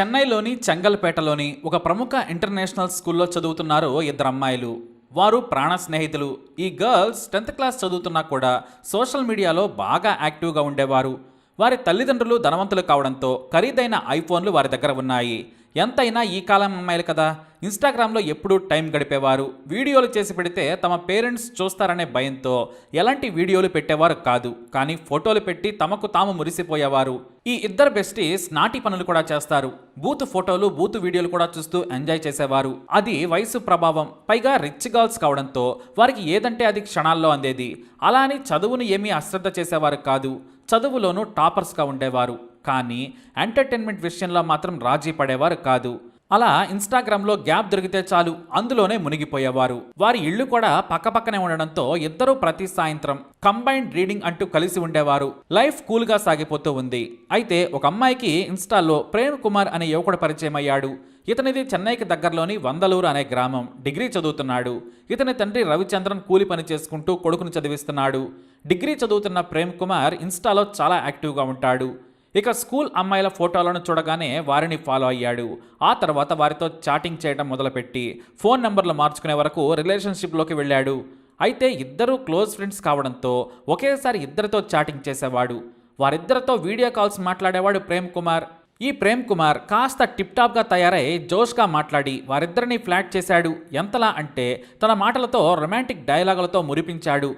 చెన్నైలోని చెంగల్పేటలోని ఒక ప్రముఖ ఇంటర్నేషనల్ స్కూల్లో చదువుతున్నారు ఇద్దరు అమ్మాయిలు. వారు ప్రాణ స్నేహితులు. ఈ గర్ల్స్ టెన్త్ క్లాస్ చదువుతున్నా కూడా సోషల్ మీడియాలో బాగా యాక్టివ్గా ఉండేవారు. వారి తల్లిదండ్రులు ధనవంతులు కావడంతో ఖరీదైన ఐఫోన్లు వారి దగ్గర ఉన్నాయి. ఎంతైనా ఈ కాలం అమ్మాయిలు కదా. ఇన్స్టాగ్రామ్లో ఎప్పుడూ టైం గడిపేవారు. వీడియోలు చేసి పెడితే తమ పేరెంట్స్ చూస్తారనే భయంతో ఎలాంటి వీడియోలు పెట్టేవారు కాదు. కానీ ఫోటోలు పెట్టి తమకు తాము మురిసిపోయేవారు. ఈ ఇద్దరు బెస్టీస్ నాటి పనులు కూడా చేస్తారు. బూత్ ఫోటోలు బూత్ వీడియోలు కూడా చూస్తూ ఎంజాయ్ చేసేవారు. అది వయసు ప్రభావం పైగా రిచ్ గర్ల్స్ కావడంతో వారికి ఏదంటే అది క్షణాల్లో అందేది. అలా అని చదువును ఏమీ అశ్రద్ధ చేసేవారు కాదు. చదువులోనూ టాపర్స్గా ఉండేవారు. కానీ ఎంటర్టైన్మెంట్ విషయంలో మాత్రం రాజీ పడేవారు కాదు. అలా ఇన్స్టాగ్రామ్లో గ్యాప్ దొరికితే చాలు అందులోనే మునిగిపోయేవారు. వారి ఇళ్ళు కూడా పక్కపక్కనే ఉండడంతో ఇద్దరూ ప్రతి సాయంత్రం కంబైన్డ్ రీడింగ్ అంటూ కలిసి ఉండేవారు. లైఫ్ కూల్గా సాగిపోతూ ఉంది. అయితే ఒక అమ్మాయికి ఇన్స్టాలో ప్రేమ్ కుమార్ అనే యువకుడు పరిచయం అయ్యాడు. ఇతనిది చెన్నైకి దగ్గరలోని వందలూరు అనే గ్రామం. డిగ్రీ చదువుతున్నాడు. ఇతని తండ్రి రవిచంద్రన్ కూలి పని చేసుకుంటూ కొడుకును చదివిస్తున్నాడు. డిగ్రీ చదువుతున్న ప్రేమ్ కుమార్ ఇన్స్టాలో చాలా యాక్టివ్గా ఉంటాడు. ఇక స్కూల్ అమ్మాయిల ఫోటోలను చూడగానే వారిని ఫాలో అయ్యాడు. ఆ తర్వాత వారితో చాటింగ్ చేయడం మొదలుపెట్టి ఫోన్ నెంబర్లు మార్చుకునే వరకు రిలేషన్షిప్లోకి వెళ్ళాడు. అయితే ఇద్దరూ క్లోజ్ ఫ్రెండ్స్ కావడంతో ఒకేసారి ఇద్దరితో చాటింగ్ చేసేవాడు. వారిద్దరితో వీడియో కాల్స్ మాట్లాడేవాడు ప్రేమ్ కుమార్. ఈ ప్రేమ్ కుమార్ కాస్త టిప్ టాప్గా తయారై జోష్గా మాట్లాడి వారిద్దరిని ఫ్లాట్ చేశాడు. ఎంతలా అంటే తన మాటలతో రొమాంటిక్ డైలాగులతో మురిపించాడు.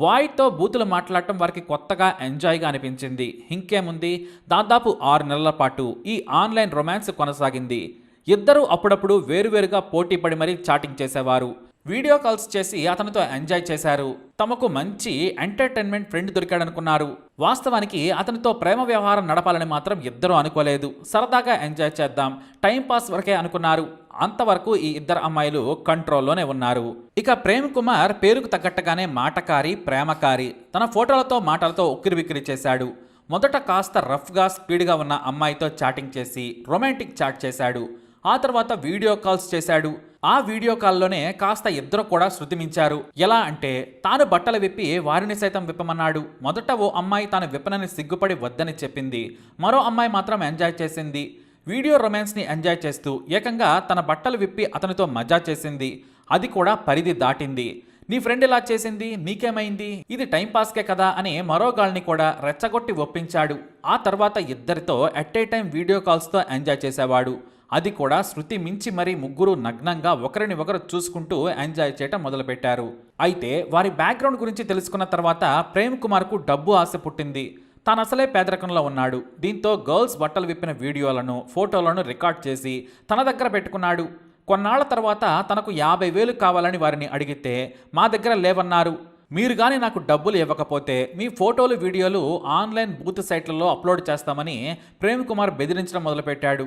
బాయ్తో బూతులు మాట్లాడటం వారికి కొత్తగా ఎంజాయ్గా అనిపించింది. ఇంకేముంది? దాదాపు ఆరు నెలల పాటు ఈ ఆన్లైన్ రొమాన్స్ కొనసాగింది. ఇద్దరూ అప్పుడప్పుడు వేరువేరుగా పోటీ పడి మరీ చాటింగ్ చేసేవారు. వీడియో కాల్స్ చేసి అతనితో ఎంజాయ్ చేశారు. తమకు మంచి ఎంటర్టైన్మెంట్ ఫ్రెండ్ దొరికాడనుకున్నారు. వాస్తవానికి అతనితో ప్రేమ వ్యవహారం నడపాలని మాత్రం ఇద్దరూ అనుకోలేదు. సరదాగా ఎంజాయ్ చేద్దాం. టైం పాస్ వరకే అనుకున్నారు. అంతవరకు ఈ ఇద్దరు అమ్మాయిలు కంట్రోల్లోనే ఉన్నారు. ఇక ప్రేమ్ కుమార్ పేరుకు తగ్గట్టుగానే మాటకారి ప్రేమకారి. తన ఫోటోలతో మాటలతో ఉక్కిరిబిక్కిరి చేశాడు. మొదట కాస్త రఫ్గా స్పీడ్గా ఉన్న అమ్మాయితో చాటింగ్ చేసి రొమాంటిక్ చాట్ చేశాడు. ఆ తర్వాత వీడియో కాల్స్ చేశాడు. ఆ వీడియో కాల్లోనే కాస్త ఇద్దరు కూడా శృతిమించారు. ఎలా అంటే తాను బట్టలు విప్పి వారిని సైతం విప్పమన్నాడు. మొదట ఓ అమ్మాయి తాను విప్పనని సిగ్గుపడి వద్దని చెప్పింది. మరో అమ్మాయి మాత్రం ఎంజాయ్ చేసింది. వీడియో రొమాన్స్ని ఎంజాయ్ చేస్తూ ఏకంగా తన బట్టలు విప్పి అతనితో మజా చేసింది. అది కూడా పరిధి దాటింది. నీ ఫ్రెండ్ ఇలా చేసింది? నీకేమైంది ఇది టైంపాస్కే కదా అని మరో గాల్ని కూడా రెచ్చగొట్టి ఒప్పించాడు. ఆ తర్వాత ఇద్దరితో ఎట్ ఏ టైం వీడియో కాల్స్తో ఎంజాయ్ చేసేవాడు. అది కూడా శృతి మించి మరీ ముగ్గురు నగ్నంగా ఒకరిని ఒకరు చూసుకుంటూ ఎంజాయ్ చేయటం మొదలుపెట్టారు. అయితే వారి బ్యాక్గ్రౌండ్ గురించి తెలుసుకున్న తర్వాత ప్రేమ్ కుమార్కు డబ్బు ఆశ పుట్టింది. తాను అసలే పేదరికంలో ఉన్నాడు. దీంతో గర్ల్స్ బట్టలు విప్పిన వీడియోలను ఫోటోలను రికార్డ్ చేసి తన దగ్గర పెట్టుకున్నాడు. కొన్నాళ్ళ తర్వాత తనకు యాభై వేలు కావాలని వారిని అడిగితే మా దగ్గర లేవన్నారు. మీరు కానీ నాకు డబ్బులు ఇవ్వకపోతే మీ ఫోటోలు వీడియోలు ఆన్లైన్ బూత్ సైట్లలో అప్లోడ్ చేస్తామని ప్రేమ్ కుమార్ బెదిరించడం మొదలుపెట్టాడు.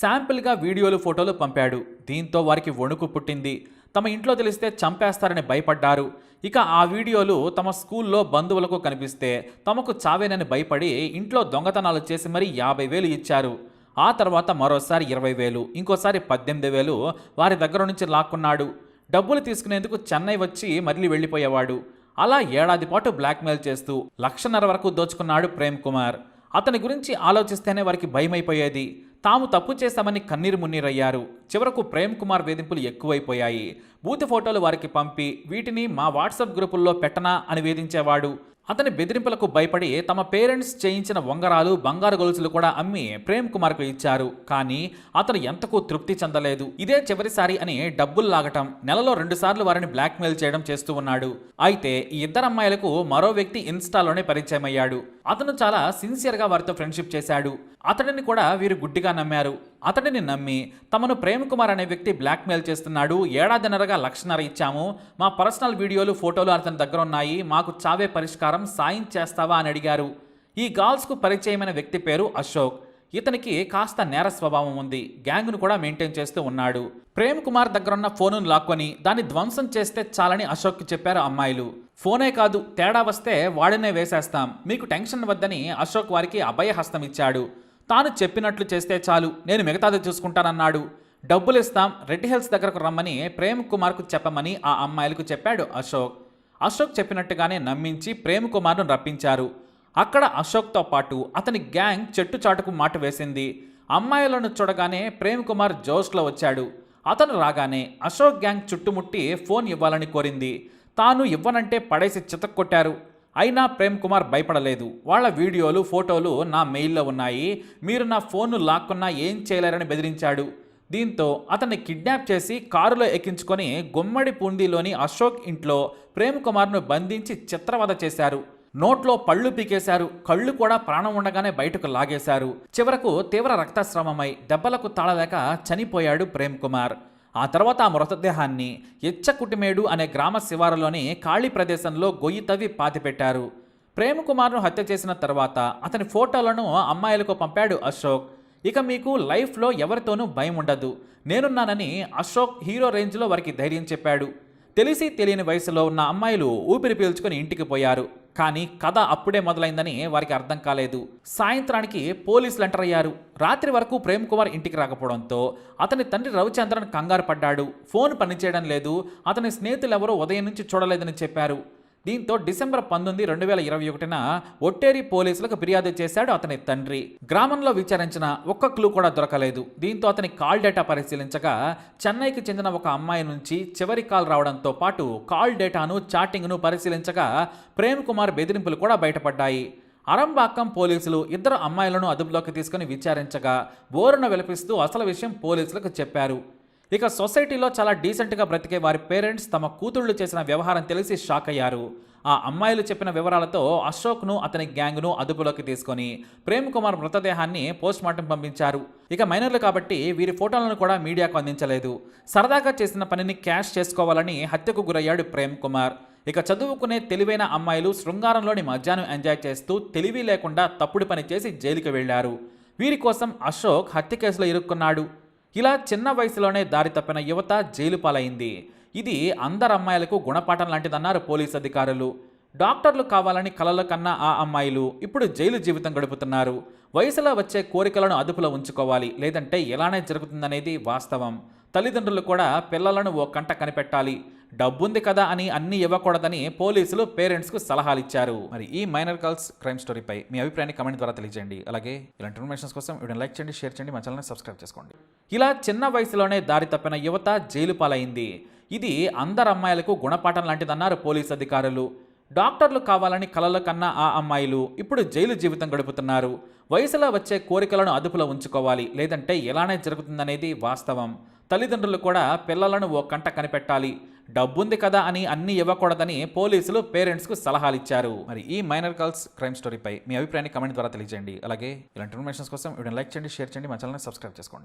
శాంపిల్గా వీడియోలు ఫోటోలు పంపాడు. దీంతో వారికి వణుకు పుట్టింది. తమ ఇంట్లో తెలిస్తే చంపేస్తారని భయపడ్డారు. ఇక ఆ వీడియోలు తమ స్కూల్లో బంధువులకు కనిపిస్తే తమకు చావేనని భయపడి ఇంట్లో దొంగతనాలు చేసి మరీ యాభై వేలు ఇచ్చారు. ఆ తర్వాత మరోసారి ఇరవై వేలు ఇంకోసారి పద్దెనిమిది వేలు వారి దగ్గర నుంచి లాక్కున్నాడు. డబ్బులు తీసుకునేందుకు చెన్నై వచ్చి మళ్ళీ వెళ్ళిపోయేవాడు. అలా ఏడాది పాటు బ్లాక్మెయిల్ చేస్తూ లక్షన్నర వరకు దోచుకున్నాడు ప్రేమ్ కుమార్. అతని గురించి ఆలోచిస్తేనే వారికి భయమైపోయేది. తాము తప్పు చేశామని కన్నీరు మున్నీరయ్యారు. చివరకు ప్రేమ్ కుమార్ వేధింపులు ఎక్కువైపోయాయి. బూత్ ఫోటోలు వారికి పంపి వీటిని మా వాట్సాప్ గ్రూపుల్లో పెట్టనా అని వేధించేవాడు. అతని బెదిరింపులకు భయపడి తమ పేరెంట్స్ చేయించిన ఉంగరాలు బంగారు గొలుసులు కూడా అమ్మి ప్రేమ్ కుమార్కు ఇచ్చారు. కానీ అతను ఎంతకు తృప్తి చెందలేదు. ఇదే చివరిసారి అని డబ్బులు లాగటం నెలలో రెండుసార్లు వారిని బ్లాక్మెయిల్ చేయడం చేస్తూ ఉన్నాడు. అయితే ఈ ఇద్దరు అమ్మాయిలకు మరో వ్యక్తి ఇన్స్టాలోనే పరిచయం అయ్యాడు. అతను చాలా సిన్సియర్గా వారితో ఫ్రెండ్షిప్ చేశాడు. అతడిని కూడా వీరు గుడ్డిగా నమ్మారు. అతడిని నమ్మి తమను ప్రేమ్ కుమార్ అనే వ్యక్తి బ్లాక్మెయిల్ చేస్తున్నాడు. ఏడాదిన్నరగా లక్షన్నర ఇచ్చాము. మా పర్సనల్ వీడియోలు ఫోటోలు అతని దగ్గర ఉన్నాయి మాకు చావే పరిష్కారం సాయం చేస్తావా అని అడిగారు. ఈ గాల్స్కు పరిచయమైన వ్యక్తి పేరు అశోక్. ఇతనికి కాస్త నేర స్వభావం ఉంది. గ్యాంగ్ను కూడా మెయింటైన్ చేస్తూ ఉన్నాడు. ప్రేమ్ కుమార్ దగ్గరున్న ఫోనును లాక్కొని దాన్ని ధ్వంసం చేస్తే చాలని అశోక్కి చెప్పారు అమ్మాయిలు. ఫోనే కాదు తేడా వస్తే వాడినే వేసేస్తాం. మీకు టెన్షన్ వద్దని అశోక్ వారికి అభయహస్తం ఇచ్చాడు తాను చెప్పినట్లు చేస్తే చాలు నేను మిగతాది చూసుకుంటానన్నాడు. డబ్బులు ఇస్తాం రెడ్డి హిల్స్ దగ్గరకు రమ్మని ప్రేమ్ కుమార్కు చెప్పమని ఆ అమ్మాయిలకు చెప్పాడు అశోక్. అశోక్ చెప్పినట్టుగానే నమ్మించి ప్రేమ్ కుమార్ను రప్పించారు. అక్కడ అశోక్తో పాటు అతని గ్యాంగ్ చెట్టు చాటుకు మాట వేసింది. అమ్మాయిలను చూడగానే ప్రేమ్ కుమార్ జోష్లో వచ్చాడు. అతను రాగానే అశోక్ గ్యాంగ్ చుట్టుముట్టి ఫోన్ ఇవ్వాలని కోరింది. తాను ఇవ్వనంటే పడేసి చితక్కొట్టారు. అయినా ప్రేమ్ కుమార్ భయపడలేదు. వాళ్ళ వీడియోలు ఫోటోలు నా మెయిల్లో ఉన్నాయి. మీరు నా ఫోన్ను లాక్కున్నా ఏం చేయలేరని బెదిరించాడు. దీంతో అతన్ని కిడ్నాప్ చేసి కారులో ఎక్కించుకొని గుమ్మడి పూండిలోని అశోక్ ఇంట్లో ప్రేమ్ కుమార్ను బంధించి చిత్రవద చేశారు. నోట్లో పళ్ళు పీకేశారు. కళ్ళు కూడా ప్రాణం ఉండగానే బయటకు లాగేశారు. చివరకు తీవ్ర రక్తస్రావమై దెబ్బలకు తాళలేక చనిపోయాడు ప్రేమ్ కుమార్. ఆ తర్వాత ఆ మృతదేహాన్ని ఎచ్చకుటిమేడు అనే గ్రామ శివారులోని ఖాళీ ప్రదేశంలో గొయ్యి తవ్వి పాతిపెట్టారు. ప్రేమ్ కుమార్ను హత్య చేసిన తర్వాత అతని ఫోటోలను అమ్మాయిలకు పంపాడు అశోక్. ఇక మీకు లైఫ్లో ఎవరితోనూ భయం ఉండదు. నేనున్నానని అశోక్ హీరో రేంజ్లో వారికి ధైర్యం చెప్పాడు. తెలిసి తెలియని వయసులో ఉన్న అమ్మాయిలు ఊపిరి పీల్చుకొని ఇంటికి పోయారు. కానీ కథ అప్పుడే మొదలైందని వారికి అర్థం కాలేదు. సాయంత్రానికి పోలీసులు ఎంటర్ అయ్యారు. రాత్రి వరకు ప్రేమ్ కుమార్ ఇంటికి రాకపోవడంతో అతని తండ్రి రవిచంద్రన్ కంగారు పడ్డాడు. ఫోన్ పనిచేయడం లేదు. అతని స్నేహితులు ఎవరూ ఉదయం నుంచి చూడలేదని చెప్పారు. దీంతో డిసెంబర్ పంతొమ్మిది రెండు వేల ఇరవై ఒకటిన ఒట్టేరి పోలీసులకు ఫిర్యాదు చేశాడు అతని తండ్రి. గ్రామంలో విచారించిన ఒక్క క్లూ కూడా దొరకలేదు. దీంతో అతని కాల్ డేటా పరిశీలించగా చెన్నైకి చెందిన ఒక అమ్మాయి నుంచి చివరి కాల్ రావడంతో పాటు కాల్ డేటాను చాటింగ్ను పరిశీలించగా ప్రేమ్ కుమార్ బెదిరింపులు కూడా బయటపడ్డాయి. అరంబాక్కం పోలీసులు ఇద్దరు అమ్మాయిలను అదుపులోకి తీసుకుని విచారించగా బోరున విలపిస్తూ అసలు విషయం పోలీసులకు చెప్పారు. ఇక సొసైటీలో చాలా డీసెంట్గా బ్రతికే వారి పేరెంట్స్ తమ కూతుళ్ళు చేసిన వ్యవహారం తెలిసి షాక్ అయ్యారు. ఆ అమ్మాయిలు చెప్పిన వివరాలతో అశోక్ను అతని గ్యాంగ్ను అదుపులోకి తీసుకొని ప్రేమ్ కుమార్ మృతదేహాన్ని పోస్ట్మార్టం పంపించారు. ఇక మైనర్లు కాబట్టి వీరి ఫోటోలను కూడా మీడియాకు అందించలేదు. సరదాగా చేసిన పనిని క్యాష్ చేసుకోవాలని హత్యకు గురయ్యాడు ప్రేమ్ కుమార్. ఇక చదువుకునే తెలివైన అమ్మాయిలు శృంగారంలోని మధ్యాహ్నం ఎంజాయ్ చేస్తూ తెలివి లేకుండా తప్పుడు పని చేసి జైలుకి వెళ్ళారు వీరి కోసం అశోక్ హత్య కేసులో ఇరుక్కున్నాడు. ఇలా చిన్న వయసులోనే దారి తప్పిన యువత జైలు పాలైంది. ఇది అందరు అమ్మాయిలకు గుణపాఠం లాంటిదన్నారు పోలీస్ అధికారులు. డాక్టర్లు కావాలని కలలు కన్న ఆ అమ్మాయిలు ఇప్పుడు జైలు జీవితం గడుపుతున్నారు. వయసులో వచ్చే కోరికలను అదుపులో ఉంచుకోవాలి. లేదంటే ఎలానే జరుగుతుందనేది వాస్తవం. తల్లిదండ్రులు కూడా పిల్లలను ఓ కంట కనిపెట్టాలి. డబ్బుంది కదా అని అన్ని ఇవ్వకూడదని పోలీసులు పేరెంట్స్కు సలహాలు ఇచ్చారు మరి ఈ మైనర్ గర్ల్స్ క్రైమ్ స్టోరీపై మీ అభిప్రాయాన్ని కమెంట్ ద్వారా తెలియజేయండి. అలాగే ఇలాంటి ఇన్ఫర్మేషన్స్ కోసం వీడియో లైక్ చేయండి షేర్ చేయండి మా ఛానల్ని సబ్స్క్రైబ్ చేసుకోండి. ఇలా చిన్న వయసులోనే దారి తప్పిన యువత జైలు పాలైంది. ఇది అందరు అమ్మాయిలకు గుణపాఠం లాంటిదన్నారు పోలీస్ అధికారులు. డాక్టర్లు కావాలని కలలు కన్న ఆ అమ్మాయిలు ఇప్పుడు జైలు జీవితం గడుపుతున్నారు. వయసులో వచ్చే కోరికలను అదుపులో ఉంచుకోవాలి. లేదంటే ఎలానే జరుగుతుందనేది వాస్తవం. తల్లిదండ్రులు కూడా పిల్లలను ఓ కంట కనిపెట్టాలి. డబ్బుంది కదా అని అన్ని ఇవ్వకూడదని పోలీసులు పేరెంట్స్కు సలహాలు ఇచ్చారు మరి ఈ మైనర్ గర్ల్స్ క్రైమ్ స్టోరీపై మీ అభిప్రాయాన్ని కమెంట్ ద్వారా తెలియజేయండి. అలాగే ఇలాంటి ఇన్ఫర్మేషన్స్ కోసం వీడియో లైక్ చేయండి షేర్ చేయండి మా ఛానల్ని సబ్స్క్రైబ్ చేసుకోండి.